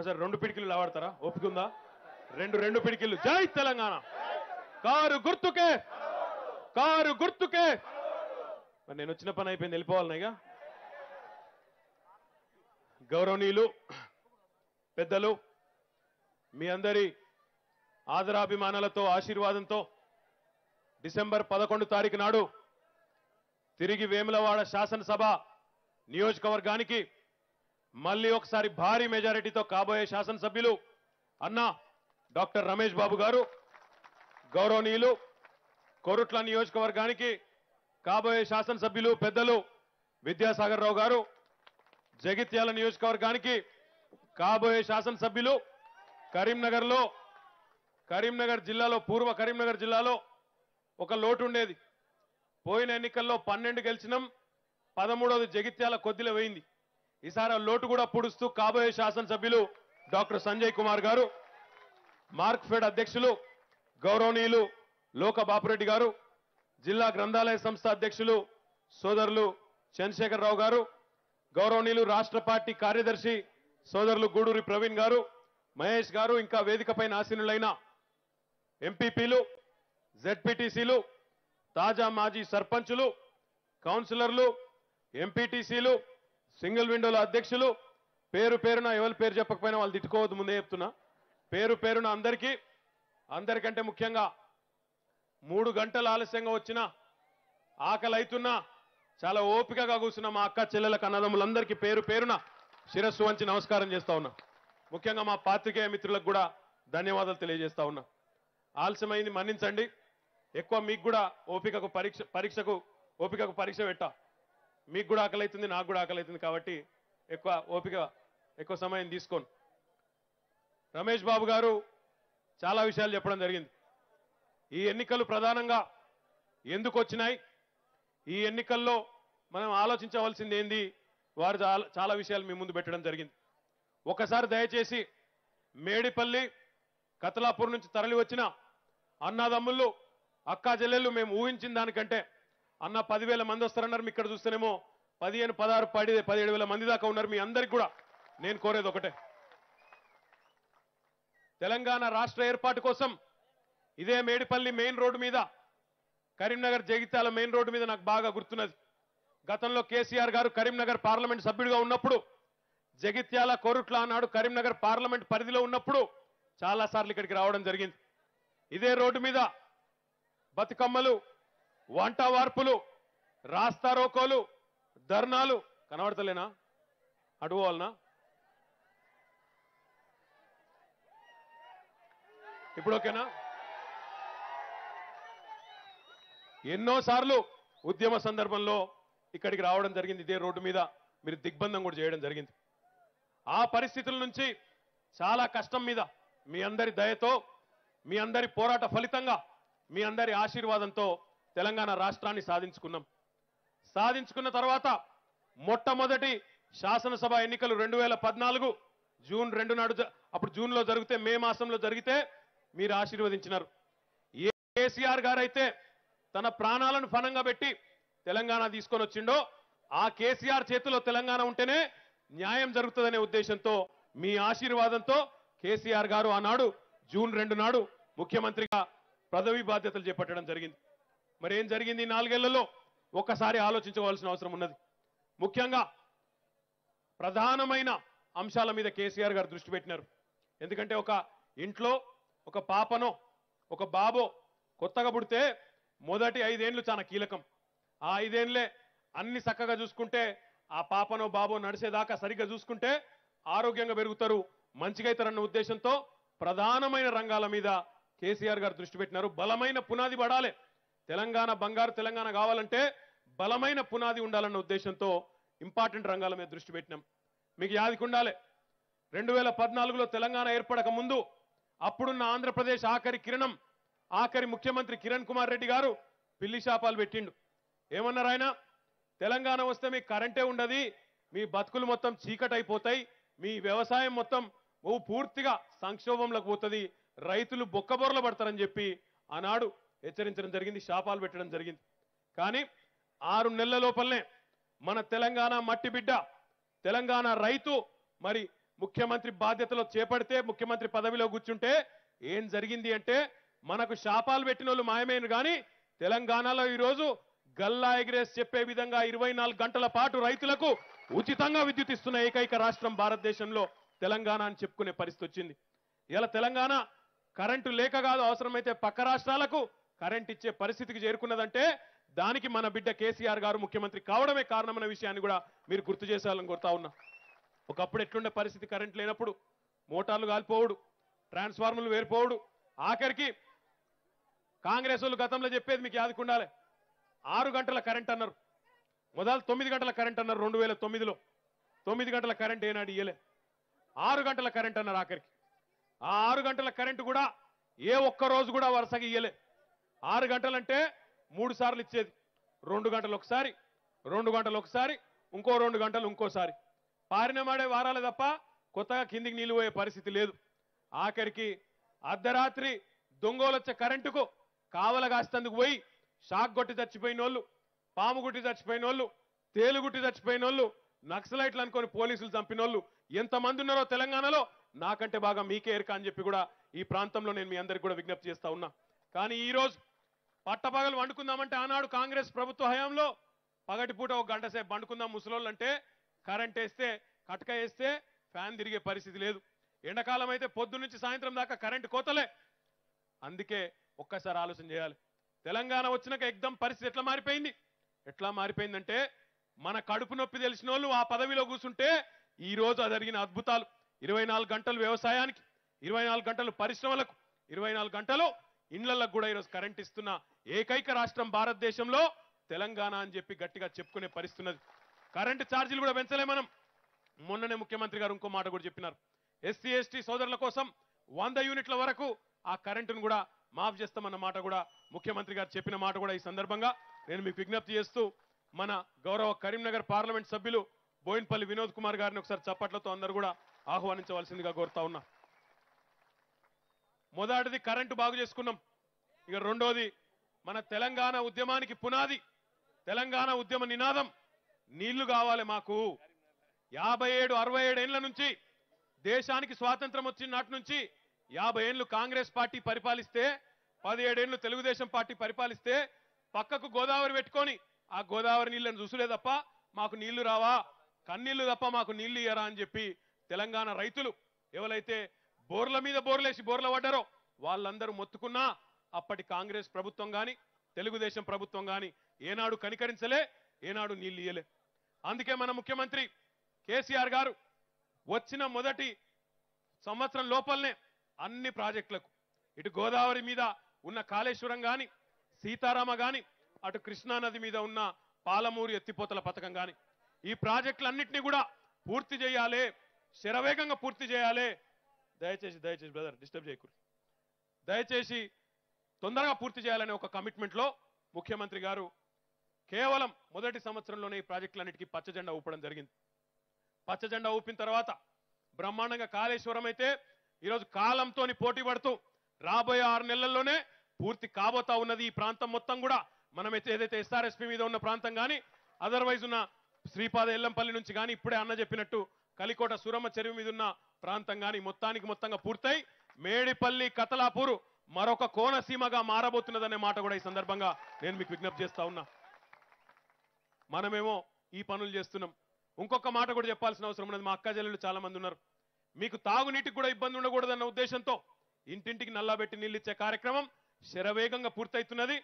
ఒకసారి రెండు పిడికిలు లావాడతారా ఒప్పుకుందా రెండు రెండు పిడికిలు జై తెలంగాణ! కారు గుర్తుకే! కారు గుర్తుకే! మరి నేను వచ్చిన పని అయిపోయింది వెళ్ళిపోవాలనిగా గౌరవనీయులు పెద్దలు మీ అందరి ఆదరాభిమానాలతో ఆశీర్వాదంతో డిసెంబర్ పదకొండు తారీఖు నాడు తిరిగి వేములవాడ శాసనసభ నియోజకవర్గానికి మళ్ళీ ఒకసారి భారీ మెజారిటీతో కాబోయే శాసనసభ్యులు అన్న డాక్టర్ రమేష్ బాబు గారు గౌరవనీయులు కొరుట్ల నియోజకవర్గానికి కాబోయే శాసనసభ్యులు పెద్దలు విద్యాసాగర్ రావు గారు జగిత్యాల నియోజకవర్గానికి కాబోయే శాసనసభ్యులు కరీంనగర్లో కరీంనగర్ జిల్లాలో పూర్వ కరీంనగర్ జిల్లాలో ఒక లోటు ఉండేది. పోయిన ఎన్నికల్లో పన్నెండు గెలిచినాం పదమూడవది జగిత్యాల కొద్దిలో వేయింది. ఈసారి లోటు కూడా పుడుస్తూ కాబోయే శాసనసభ్యులు డాక్టర్ సంజయ్ కుమార్ గారు మార్క్ఫెడ్ అధ్యక్షులు గౌరవనీయులు లోక బాపురెడ్డి గారు జిల్లా గ్రంథాలయ సంస్థ అధ్యక్షులు సోదరులు చంద్రశేఖరరావు గారు గౌరవనీయులు రాష్ట్ర పార్టీ కార్యదర్శి సోదరులు గూడూరి ప్రవీణ్ గారు మహేష్ గారు ఇంకా వేదికపైన ఆసీనులైన ఎంపీపీలు జెడ్పీటీసీలు తాజా మాజీ సర్పంచులు కౌన్సిలర్లు ఎంపీటీసీలు సింగిల్ విండోల అధ్యక్షులు పేరు పేరున ఎవరి పేరు చెప్పకపోయినా వాళ్ళు తిట్టుకోవద్దు ముందే చెప్తున్నా. పేరు పేరున అందరికీ అందరికంటే ముఖ్యంగా మూడు గంటలు ఆలస్యంగా వచ్చిన ఆకలి అవుతున్నా చాలా ఓపికగా కూర్చున్న మా అక్క చెల్లెలకు అన్నదమ్ములందరికీ పేరు పేరున శిరస్సు వంచి నమస్కారం చేస్తా ఉన్నా. ముఖ్యంగా మా పాత్రికేయ మిత్రులకు కూడా ధన్యవాదాలు తెలియజేస్తా ఉన్నా. ఆలస్యమైంది మన్నించండి. ఎక్కువ మీకు కూడా ఓపికకు పరీక్ష పరీక్షకు ఓపికకు పరీక్ష పెట్టా. మీకు కూడా ఆకలి అవుతుంది నాకు కూడా ఆకలి అవుతుంది కాబట్టి ఎక్కువ ఓపిక ఎక్కువ సమయం తీసుకోను. రమేష్ బాబు గారు చాలా విషయాలు చెప్పడం జరిగింది. ఈ ఎన్నికలు ప్రధానంగా ఎందుకు వచ్చినాయి? ఈ ఎన్నికల్లో మనం ఆలోచించవలసింది ఏంది? వారు చాలా- విషయాలు మీ ముందు పెట్టడం జరిగింది. ఒకసారి దయచేసి మేడిపల్లి కతలాపూర్ నుంచి తరలి వచ్చిన అన్నదమ్ముళ్ళు అక్కా చెల్లెళ్ళు మేము ఊహించిన దానికంటే అన్న పదివేల మంది వస్తారన్నారు. మీ ఇక్కడ చూస్తేనేమో పదిహేను పదహారు పడి పదిహేడు వేల మంది దాకా ఉన్నారు. మీ అందరికి కూడా నేను కోరేది ఒకటే. తెలంగాణ రాష్ట్ర ఏర్పాటు కోసం ఇదే మేడిపల్లి మెయిన్ రోడ్డు మీద కరీంనగర్ జగిత్యాల మెయిన్ రోడ్డు మీద నాకు బాగా గుర్తున్నది. గతంలో కేసీఆర్ గారు కరీంనగర్ పార్లమెంట్ సభ్యుడిగా ఉన్నప్పుడు జగిత్యాల కోరుట్ల అన్నాడు కరీంనగర్ పార్లమెంట్ పరిధిలో ఉన్నప్పుడు చాలా సార్లు ఇక్కడికి రావడం జరిగింది. ఇదే రోడ్డు మీద బతుకమ్మలు వంట వార్పులు రాస్తారోకోలు ధర్నాలు కనబడతలేనా? అడుగువాలనా ఇప్పుడు ఓకేనా? ఎన్నోసార్లు ఉద్యమ సందర్భంలో ఇక్కడికి రావడం జరిగింది. ఇదే రోడ్డు మీద మీరు దిగ్బంధం కూడా చేయడం జరిగింది. ఆ పరిస్థితుల నుంచి చాలా కష్టం మీద మీ అందరి దయతో మీ అందరి పోరాట ఫలితంగా మీ అందరి ఆశీర్వాదంతో తెలంగాణ రాష్ట్రాన్ని సాధించుకున్నాం. సాధించుకున్న తర్వాత మొట్టమొదటి శాసనసభ ఎన్నికలు రెండు వేల పద్నాలుగు జూన్ రెండు నాడు అప్పుడు జూన్లో జరిగితే మే మాసంలో జరిగితే మీరు ఆశీర్వదించినారు. ఏ కేసీఆర్ గారైతే తన ప్రాణాలను ఫణంగా పెట్టి తెలంగాణ తీసుకొని వచ్చిండో ఆ కేసీఆర్ చేతిలో తెలంగాణ ఉంటేనే న్యాయం జరుగుతుందనే ఉద్దేశంతో మీ ఆశీర్వాదంతో కేసీఆర్ గారు ఆనాడు జూన్ రెండు నాడు ముఖ్యమంత్రిగా పదవి బాధ్యతలు చేపట్టడం జరిగింది. మరి ఏం జరిగింది ఈ నాలుగేళ్ళలో? ఒక్కసారి ఆలోచించవలసిన అవసరం ఉన్నది. ముఖ్యంగా ప్రధానమైన అంశాల మీద కేసీఆర్ గారు దృష్టి పెట్టినారు. ఎందుకంటే ఒక ఇంట్లో ఒక పాపనో ఒక బాబో కొత్తగా పుడితే మొదటి ఐదేండ్లు చాలా కీలకం. ఆ ఐదేండ్లే అన్ని చక్కగా చూసుకుంటే ఆ పాపనో బాబో నడిచేదాకా సరిగ్గా చూసుకుంటే ఆరోగ్యంగా పెరుగుతారు మంచిగా అవుతారన్న ఉద్దేశంతో ప్రధానమైన రంగాల మీద కేసీఆర్ గారు దృష్టి పెట్టినారు. బలమైన పునాది పడాలి. తెలంగాణ బంగారు తెలంగాణ కావాలంటే బలమైన పునాది ఉండాలన్న ఉద్దేశంతో ఇంపార్టెంట్ రంగాల మీద దృష్టి పెట్టినాం. మీకు యాదికి ఉండాలి. రెండు వేల పద్నాలుగులో తెలంగాణ ఏర్పడక ముందు అప్పుడున్న ఆంధ్రప్రదేశ్ ఆఖరి కిరణం ఆఖరి ముఖ్యమంత్రి కిరణ్ కుమార్ రెడ్డి గారు పిల్లి శాపాలు పెట్టిండు. ఏమన్నారు ఆయన? తెలంగాణ వస్తే మీకు కరెంటే ఉండదు మీ బతుకులు మొత్తం చీకటైపోతాయి మీ వ్యవసాయం మొత్తం ఓ పూర్తిగా సంక్షోభంలోకి పోతుంది రైతులు బొక్కబొరలు పడతారని చెప్పి ఆనాడు హెచ్చరించడం జరిగింది శాపాలు పెట్టడం జరిగింది. కానీ ఆరు నెలల లోపలనే మన తెలంగాణ మట్టి బిడ్డ తెలంగాణ రైతు మరి ముఖ్యమంత్రి బాధ్యతలో చేపడితే ముఖ్యమంత్రి పదవిలో కూర్చుంటే ఏం జరిగింది అంటే మనకు శాపాలు పెట్టిన వాళ్ళు మాయమైన కానీ తెలంగాణలో ఈరోజు గల్లా ఎగిరేసి చెప్పే విధంగా ఇరవై గంటల పాటు రైతులకు ఉచితంగా విద్యుత్ ఇస్తున్న ఏకైక రాష్ట్రం భారతదేశంలో తెలంగాణ అని చెప్పుకునే పరిస్థితి వచ్చింది. ఇలా తెలంగాణ కరెంటు లేక కాదు అవసరమైతే పక్క రాష్ట్రాలకు కరెంట్ ఇచ్చే పరిస్థితికి చేరుకున్నదంటే దానికి మన బిడ్డ కేసీఆర్ గారు ముఖ్యమంత్రి కావడమే కారణమన్న విషయాన్ని కూడా మీరు గుర్తు చేసేయాలని కోరుతా ఉన్నా. ఒకప్పుడు ఎట్లుండే పరిస్థితి కరెంట్ లేనప్పుడు మోటార్లు కాలిపోవుడు ట్రాన్స్ఫార్మర్లు వేరిపోవుడు. ఆఖరికి కాంగ్రెస్ వాళ్ళు గతంలో చెప్పేది మీకు యాదకుండాలి ఆరు గంటల కరెంట్ అన్నారు. మొదలు తొమ్మిది గంటల కరెంట్ అన్నారు రెండు వేల తొమ్మిదిలో. తొమ్మిది గంటల కరెంట్ ఏనాడు ఇయ్యలే. ఆరు గంటల కరెంట్ అన్నారు ఆఖరికి. ఆ ఆరు గంటల కరెంటు కూడా ఏ ఒక్క రోజు కూడా వరుసగా ఇయ్యలే. ఆరు గంటలంటే మూడు సార్లు ఇచ్చేది. రెండు గంటలు ఒకసారి రెండు గంటలు ఒకసారి ఇంకో రెండు గంటలు ఇంకోసారి. పారినమాడే వారాలే తప్ప కొత్తగా కిందికి నీళ్ళు పోయే పరిస్థితి లేదు. ఆఖరికి అర్ధరాత్రి దొంగోలొచ్చే కరెంటుకు కావల కాస్తందుకు పోయి షాక్ కొట్టి చచ్చిపోయిన వాళ్ళు పాము గుట్టి చచ్చిపోయిన వాళ్ళు తేలుగుట్టి చచ్చిపోయిన వాళ్ళు నక్సలైట్లు అనుకొని పోలీసులు చంపిన వాళ్ళు ఎంతమంది ఉన్నారో తెలంగాణలో నాకంటే బాగా మీకే ఎరక అని చెప్పి కూడా ఈ ప్రాంతంలో నేను మీ అందరికి కూడా విజ్ఞప్తి చేస్తా ఉన్నా. కానీ ఈరోజు పట్టపగలు వండుకుందామంటే ఆనాడు కాంగ్రెస్ ప్రభుత్వ హయాంలో పగటిపూట ఒక గంట సేపు వండుకుందాం ముసలోళ్ళు అంటే కరెంట్ వేస్తే కటక వేస్తే ఫ్యాన్ తిరిగే పరిస్థితి లేదు. ఎండాకాలం అయితే పొద్దు నుంచి సాయంత్రం దాకా కరెంట్ కోతలే. అందుకే ఒక్కసారి ఆలోచన చేయాలి. తెలంగాణ వచ్చినాక ఎగ్దం పరిస్థితి ఎట్లా మారిపోయింది? ఎట్లా మారిపోయిందంటే మన కడుపు నొప్పి తెలిసిన వాళ్ళు ఆ పదవిలో కూర్చుంటే ఈ రోజు జరిగిన అద్భుతాలు. ఇరవై గంటలు వ్యవసాయానికి ఇరవై గంటలు పరిశ్రమలకు ఇరవై గంటలు ఇండ్లకు కూడా ఈరోజు కరెంట్ ఇస్తున్న ఏకైక రాష్ట్రం భారతదేశంలో తెలంగాణ అని చెప్పి గట్టిగా చెప్పుకునే పరిస్థితున్నది కరెంటు ఛార్జీలు కూడా పెంచలే మనం. మొన్ననే ముఖ్యమంత్రి గారు ఇంకో మాట కూడా చెప్పినారు. ఎస్సీ ఎస్టీ సోదరుల కోసం వంద యూనిట్ల వరకు ఆ కరెంటును కూడా మాఫ్ చేస్తామన్న మాట కూడా ముఖ్యమంత్రి గారు చెప్పిన మాట కూడా ఈ సందర్భంగా నేను మీకు విజ్ఞప్తి చేస్తూ మన గౌరవ కరీంనగర్ పార్లమెంట్ సభ్యులు బోయిన్పల్లి వినోద్ కుమార్ గారిని ఒకసారి చప్పట్లతో అందరూ కూడా ఆహ్వానించవలసిందిగా కోరుతా ఉన్నా. మొదటిది కరెంటు బాగు చేసుకున్నాం. ఇక రెండోది మన తెలంగాణ ఉద్యమానికి పునాది తెలంగాణ ఉద్యమ నినాదం. నీళ్ళు కావాలి మాకు. యాభై ఏడు అరవై ఏడేళ్ళ నుంచి దేశానికి స్వాతంత్రం వచ్చిన నాటి నుంచి యాభై ఏళ్ళు కాంగ్రెస్ పార్టీ పరిపాలిస్తే పదిహేడేళ్ళు తెలుగుదేశం పార్టీ పరిపాలిస్తే పక్కకు గోదావరి పెట్టుకొని ఆ గోదావరి నీళ్ళను చూసులే తప్ప మాకు నీళ్ళు రావా? కన్నీళ్ళు తప్ప మాకు నీళ్ళు ఇయ్యరా అని చెప్పి తెలంగాణ రైతులు ఎవరైతే బోర్ల మీద బోర్లేసి బోర్ల పడ్డారో వాళ్ళందరూ మొత్తుకున్నా అప్పటి కాంగ్రెస్ ప్రభుత్వం కానీ తెలుగుదేశం ప్రభుత్వం కానీ ఏనాడు కనికరించలే ఏనాడు నీళ్ళు ఇయ్యలే. అందుకే మన ముఖ్యమంత్రి కేసీఆర్ గారు వచ్చిన మొదటి సంవత్సరం లోపలనే అన్ని ప్రాజెక్టులకు ఇటు గోదావరి మీద ఉన్న కాళేశ్వరం కానీ సీతారామ గాని అటు కృష్ణా నది మీద ఉన్న పాలమూరు ఎత్తిపోతల పథకం కానీ ఈ ప్రాజెక్టులన్నింటినీ కూడా పూర్తి చేయాలి శరవేగంగా పూర్తి చేయాలి దయచేసి దయచేసి బ్రదర్ డిస్టర్బ్ చేయకూడదు దయచేసి తొందరగా పూర్తి చేయాలనే ఒక కమిట్మెంట్లో ముఖ్యమంత్రి గారు కేవలం మొదటి సంవత్సరంలోనే ఈ ప్రాజెక్టులన్నిటికీ పచ్చ జెండా ఊపడం జరిగింది. పచ్చ జెండా ఊపిన తర్వాత బ్రహ్మాండంగా కాళేశ్వరం అయితే ఈరోజు కాలంతోని పోటీ పడుతూ రాబోయే ఆరు నెలల్లోనే పూర్తి కాబోతా ఉన్నది ఈ ప్రాంతం మొత్తం కూడా. మనమైతే ఏదైతే ఎస్ఆర్ఎస్పి మీద ఉన్న ప్రాంతం కానీ అదర్వైజ్ ఉన్న శ్రీపాద ఎల్లంపల్లి నుంచి కానీ ఇప్పుడే అన్న చెప్పినట్టు కలికోట సూరమ్మ చెరువు మీద ఉన్న ప్రాంతం కానీ మొత్తానికి మొత్తంగా పూర్తయి మేడిపల్లి కతలాపూరు మరొక కోనసీమగా మారబోతున్నదనే మాట కూడా ఈ సందర్భంగా నేను మీకు విజ్ఞప్తి చేస్తా ఉన్నా. మనమేమో ఈ పనులు చేస్తున్నాం. ఇంకొక మాట కూడా చెప్పాల్సిన అవసరం ఉన్నది. మా అక్క చెల్లెలు చాలా మంది ఉన్నారు. మీకు తాగునీటికి కూడా ఇబ్బంది ఉండకూడదన్న ఉద్దేశంతో ఇంటింటికి నల్లాబెట్టి నీళ్ళిచ్చే కార్యక్రమం శరవేగంగా పూర్తవుతున్నది